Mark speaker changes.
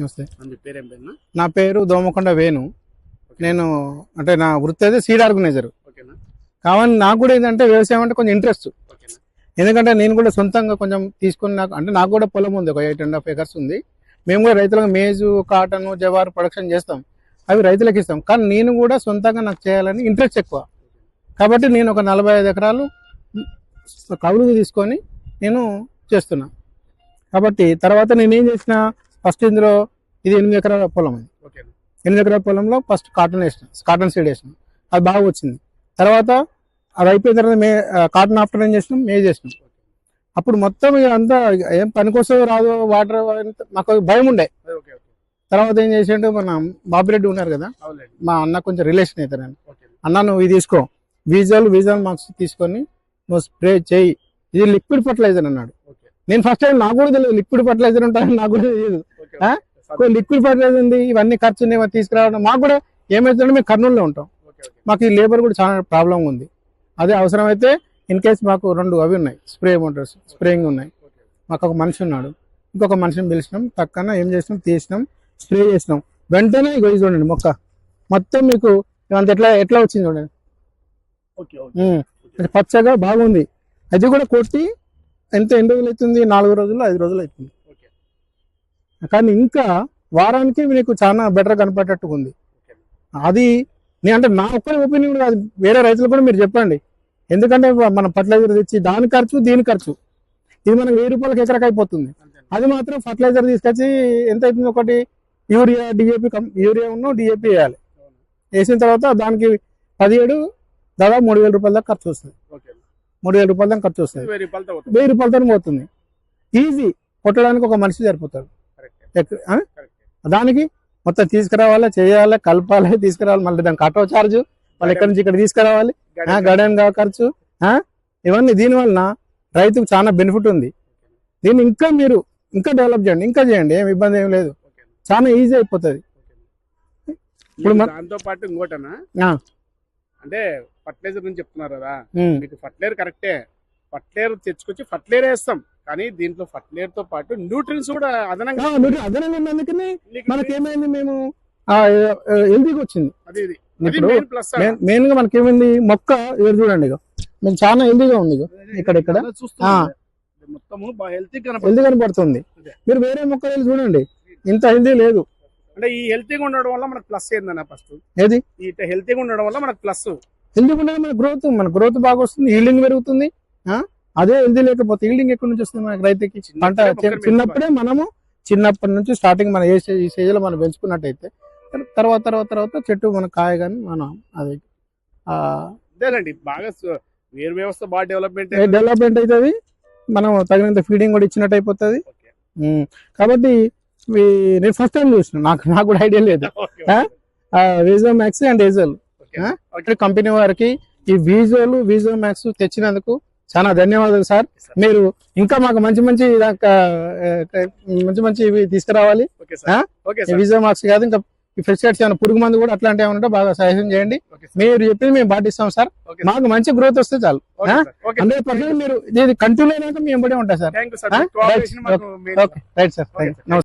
Speaker 1: నమస్తే. నా పేరు దోమకొండ వేణు. నేను అంటే నా వృత్తి అయితే సీడ్ ఆర్గనైజర్.
Speaker 2: ఓకేనా
Speaker 1: కావాలి నాకు కూడా ఏంటంటే వ్యవసాయం అంటే కొంచెం ఇంట్రెస్ట్ ఎందుకంటే నేను కూడా సొంతంగా కొంచెం తీసుకుని నాకు అంటే నాకు కూడా పొలం ఉంది ఒక ఎయిట్ అండ్ హాఫ్ ఎకర్స్ ఉంది. మేము కూడా రైతులకు మేజు కాటన్ జవార్ ప్రొడక్షన్ చేస్తాం. అవి రైతులకు ఇస్తాం. కానీ నేను కూడా సొంతంగా నాకు చేయాలని ఇంట్రెస్ట్ ఎక్కువ. కాబట్టి నేను ఒక నలభై ఐదు ఎకరాలు కవులుగా తీసుకొని నేను చేస్తున్నా. కాబట్టి తర్వాత నేను ఏం చేసిన ఫస్ట్ ఇందులో ఇది ఎనిమిది ఎకరాల పొలం అది. ఎనిమిది ఎకరాల పొలంలో ఫస్ట్ కాటన్ వేసిన కాటన్ సీడ్ వేసిన. అది బాగా వచ్చింది. తర్వాత అది అయిపోయిన తర్వాత మే కాటన్ ఆఫ్టర్ ఏం చేసినాం? మే చేసినాం. అప్పుడు మొత్తం అంతా ఏం పనికొస్తుందో రాదో వాటర్ మాకు భయం ఉండే. తర్వాత ఏం చేసిండు మన బాబిరెడ్డి ఉన్నారు కదా? మా అన్న కొంచెం రిలేషన్ అవుతారు అన్న నువ్వు ఇది తీసుకో. వీజల్ వీజల్ మార్క్స్ తీసుకొని నువ్వు స్ప్రే చేయి. ఇది లిక్విడ్ ఫర్టిలైజర్ అన్నాడు. నేను ఫస్ట్ టైం నాకు కూడా తెలియదు లిక్విడ్ ఫర్టిలైజర్ ఉంటాయని నాకు కూడా తెలియదు? లిక్విడ్ ఫర్టిలైజర్ ఉంది ఇవన్నీ ఖర్చు ఉన్నాయి, తీసుకురావడం మాకు కూడా ఏమైతుందంటే మేము కర్నూలులో ఉంటాం. మాకు ఈ లేబర్ కూడా చాలా ప్రాబ్లం ఉంది. అదే అవసరమైతే ఇన్ కేస్ మాకు రెండు అవి ఉన్నాయి స్ప్రే మోటార్స్ స్ప్రేయింగ్ ఉన్నాయి. మాకు ఒక మనిషి ఉన్నాడు ఇంకొక మనిషిని పిలిచినాం పక్కన ఏం చేసినాం తీసినాం స్ప్రే చేసినాం. వెంటనే ఇగో ఇది చూడండి మొక్క. మొత్తం మీకు ఇదంతా ఎట్లా ఎట్లా వచ్చింది చూడండి. పచ్చగా బాగుంది. అది కూడా కొట్టి ఎంత ఎన్ని రోజులు అవుతుంది? నాలుగు రోజులు ఐదు రోజులు అవుతుంది. కానీ ఇంకా వారానికి మీకు చాలా బెటర్ కనపడేటట్టుగా ఉంది అది నేను అంటే నా ఒక్కరి ఒపీనియన్ కాదు వేరే రైతులు కూడా మీరు చెప్పండి. ఎందుకంటే మన ఫర్టిలైజర్ తెచ్చి దాని ఖర్చు దీని ఖర్చు. ఇది మనకు వెయ్యి రూపాయలకి ఎకరకు అయిపోతుంది. అది మాత్రం ఫర్టిలైజర్ తీసుకొచ్చి ఎంత అవుతుంది ఒకటి? యూరియా డిఏపి యూరియా ఉన్న డిఏపి వేయాలి. వేసిన తర్వాత దానికి పదిహేడు దాదాపు మూడు వేల రూపాయల దాకా ఖర్చు వస్తుంది. మూడు వేల రూపాయల దాకా ఖర్చు వస్తుంది.
Speaker 2: వెయ్యి రూపాయలతో
Speaker 1: పోతుంది. ఈజీ. కొట్టడానికి ఒక మనిషి సరిపోతాడు. దానికి మొత్తం తీసుకురావాలి చేయాలి కలపాలి తీసుకురావాలి మళ్ళీ దానికి ఆటో చార్జ్ మళ్ళీ ఎక్కడి నుంచి ఇక్కడ తీసుకురావాలి? ఆ, గడన్ ఖర్చు? ఇవన్నీ దీని వలన రైతుకు చాలా బెనిఫిట్ ఉంది. దీన్ని ఇంకా మీరు ఇంకా డెవలప్ చేయండి ఇంకా చేయండి ఏం ఇబ్బంది ఏం లేదు. చాలా ఈజీ అయిపోతుంది. ఇప్పుడు
Speaker 2: దాంతో పాటు ఇంకోటనా. అంటే ఫర్టిలైజర్ గురించి చెప్తున్నారు కదా. మీకు ఫర్టిలైజర్ కరెక్టే ఫర్టిలైజర్ తెచ్చుకొచ్చి ఫర్టిలైజర్ వేస్తాం. కానీ దీంట్లో ఫర్టిలైజర్తో పాటు న్యూట్రియన్స్ కూడా అదనంగా
Speaker 1: అదనంగా ఉన్నందుకనే
Speaker 2: నీకు
Speaker 1: మనకేమైంది మేము హెల్దీగా వచ్చింది.
Speaker 2: అది ఇది.
Speaker 1: ఇప్పుడు
Speaker 2: మెయిన్ ప్లస్
Speaker 1: మెయిన్గా మనకేమైంది మొక్క ఇక్కడ చూడండి ఇక మీకు చాలా హెల్దీగా ఉంది ఇక ఇక్కడ, ఇక్కడ.
Speaker 2: మొత్తము హెల్తీ కనపడుతుంది.
Speaker 1: మీరు వేరే మొక్కలు చూడండి ఇంత హెల్దీ లేదు.
Speaker 2: అంటే ఈ హెల్తీగా ఉండడం వల్ల మనకు ప్లస్ ఏందన్న ఫస్ట్
Speaker 1: ఏది?
Speaker 2: ఈ హెల్తీగా ఉండడం వల్ల మనకు ప్లస్
Speaker 1: హెల్దీ ఉంటే మన గ్రోత్ మన గ్రోత్ బాగా వస్తుంది ఈల్డింగ్ పెరుగుతుంది? అదే హెల్దీ లేకపోతే ఈల్డింగ్ ఎక్కడి నుంచి వస్తుంది మనకి రైతుకి? పంట
Speaker 2: చిన్నప్పుడే
Speaker 1: మనము చిన్నప్పటి నుంచి స్టార్టింగ్ మన ఏ స్టేజ్ ఈ స్టేజ్లో మనం పెంచుకున్నట్టయితే తర్- తర్వాత తర్వాత తర్వాత చెట్టు మన కాయ కానీ మనం అది
Speaker 2: అదేనండి బాగా వేరు వ్యవస్థ బాగా డెవలప్మెంట్
Speaker 1: డెవలప్మెంట్ అవుతుంది మనం తగినంత ఫీడింగ్ కూడా ఇచ్చినట్టు అయిపోతుంది. కాబట్టి నేను ఫస్ట్ టైం చూసిన. నాకు నాకు కూడా ఐడియా లేదు? విజో మ్యాక్స్ అండ్ ఏజల్? ఇక్కడ కంపెనీ వారికి ఈ వీజోలు విజో మ్యాక్స్ తెచ్చినందుకు చాలా ధన్యవాదాలు సార్. మీరు ఇంకా మాకు మంచి మంచి మంచి మంచి ఇవి తీసుకురావాలి.
Speaker 2: ఓకే
Speaker 1: ఆ?
Speaker 2: సార్ ఓకే
Speaker 1: ఈ
Speaker 2: సార్.
Speaker 1: విజో మార్క్స్ కాదు ఇంకా ఈ ఫెస్టివల్స్ ఏమైనా పురుగు మందు కూడా అట్లాంటివి ఏమైనా ఉంటే బాగా సహాయం చేయండి. మీరు చెప్పింది మేము పాటిస్తాం సార్. మాకు మంచి గ్రోత్ వస్తే చాలు. హండ్రెడ్ పర్సెంట్ మీరు ఇది కంటిన్యూ అయినాక మేము ఎంబడే ఉంటాం సార్. Right sir.